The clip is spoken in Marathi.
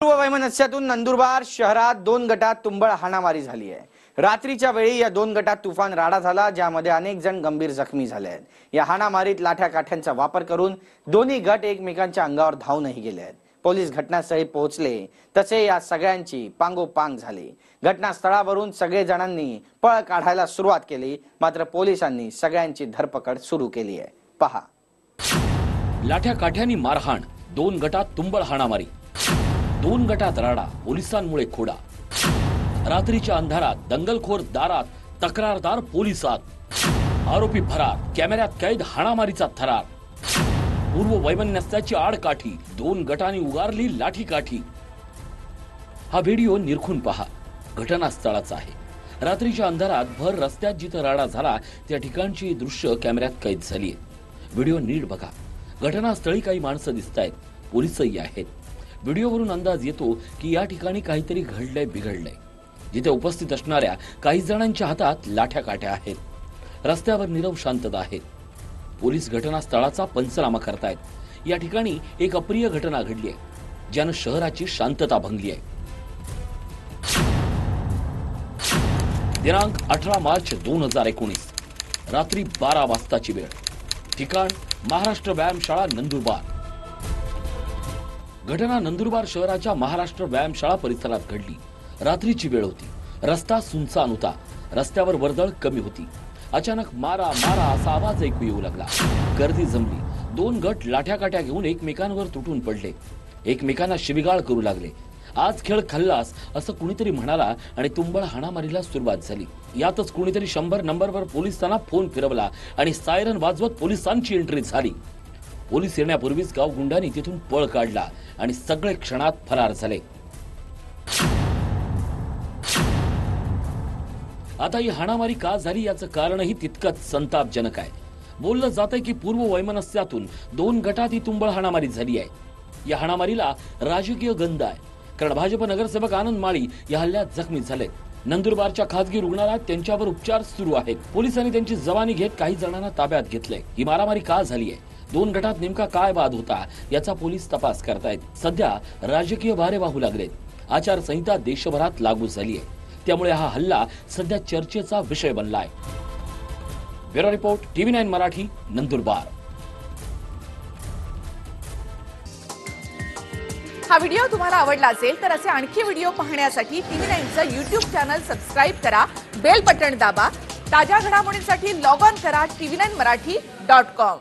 पूर्व वैमनस्यातून नंदुरबार शहरात दोन गटात तुंबळ हाणामारी झाली आहे. रात्रीच्या वेळी या दोन गटात तुफान राडा झाला ज्यामध्ये अनेक जण गंभीर जखमी झाले आहेत. या हाणामारीत लाठ्या काठ्यांचा वापर करून दोन्ही गट एकमेकांच्या अंगावर धावूनही गेले आहेत. पोलीस घटनास्थळी पोहोचले तसे या सगळ्यांची पांगोपांग झाली. घटनास्थळावरून सगळे जणांनी पळ काढायला सुरुवात केली मात्र पोलिसांनी सगळ्यांची धरपकड सुरू केली आहे. पहा. लाठ्या काठ्यांनी मारहाण दोन गटात तुंबळ हाणामारी. दोन गटात राडा पोलिसांमुळे खोडा. रात्रीच्या अंधारात दंगलखोर दारात तक्रारदार पोलिसात. आरोपी फरार कॅमेऱ्यात कैद हाणामारीचा थरार. पूर्व वैमनस्याची आडकाठी दोन गटांनी उगारली लाठी काठी हा व्हिडिओ निरखून पहा. घटनास्थळाचा आहे. रात्रीच्या अंधारात भर रस्त्यात जिथं राडा झाला त्या ठिकाणची दृश्य कॅमेऱ्यात कैद झाली व्हिडिओ नीट बघा. घटनास्थळी काही माणसं दिसत आहेत पोलिसही आहेत. व्हिडिओवरून अंदाज येतो की या ठिकाणी काहीतरी घडलंय बिघडलंय. जिथे उपस्थित असणाऱ्या काही जणांच्या हातात लाठ्या काठ्या आहेत. रस्त्यावर निरव शांतता आहे. पोलीस घटनास्थळाचा पंचनामा करतायत. या ठिकाणी एक अप्रिय घटना घडली आहे ज्यानं शहराची शांतता भंगली आहे. दिनांक अठरा मार्च दोन हजार एकोणीस रात्री बारा वाजताची वेळ. ठिकाण महाराष्ट्र व्यायामशाळा नंदुरबार. घटना नंदुरबार शहराच्या महाराष्ट्र व्यायामशाळा परिसरात घडली. रात्रीची वेळ होती. रस्ता सुनसान होता. रस्त्यावर वर्दळ कमी होती. अचानक मारा मारा असा आवाज ऐकू येऊ लागला. गर्दी जमली. दोन गट लाठ्या काठ्या घेऊन एकमेकांवर तुटून पडले. एकमेकांना शिबिगाळ करू लागले. आज खेळ खल्लास असं कुणीतरी म्हणाला आणि तुंबळ हाणामारीला सुरुवात झाली. यातच कुणीतरी शंभर नंबरवर पोलिसांना फोन फिरवला आणि सायरन वाजवत पोलिसांची एंट्री झाली. पोलीस येण्यापूर्वीच गावगुंडांनी तिथून पळ काढला आणि सगळे क्षणात फरार झाले. आता ही हाणामारी का झाली याचं कारणही तितकंच संतापजनक आहे. बोललं जातंय की पूर्व वैमनस्यातून दोन गटात ही तुंबळ हाणामारी झाली आहे. या हाणामारीला राजकीय गंध आहे. कारण भाजप नगरसेवक आनंद माळी या हल्ल्यात जखमी झाले नंदुरबारच्या खासगी रुग्णालयात त्यांच्यावर उपचार सुरू आहेत. पोलिसांनी त्यांची जवानी घेत काही जणांना ताब्यात घेतलंय. ही मारामारी का झाली आहे? दोन गटात नेमका काय वाद होता याचा पोलीस तपास करतायत. सध्या राजकीय वारे वाहू लागलेत. आचारसंहिता देशभरात लागू झाली आहे त्यामुळे हा हल्ला सध्या चर्चेचा विषय बनला आहे bureau report TV nine Marathi Nandurbar. हा व्हिडिओ तुम्हाला आवडला असेल तर असे आणखी व्हिडिओ पाहण्यासाठी टीव्ही नाईनचं युट्यूब चॅनल सबस्क्राईब करा बेल बटन दाबा ताज्या घडामोडींसाठी लॉग ऑन करा TV nine Marathi dot com.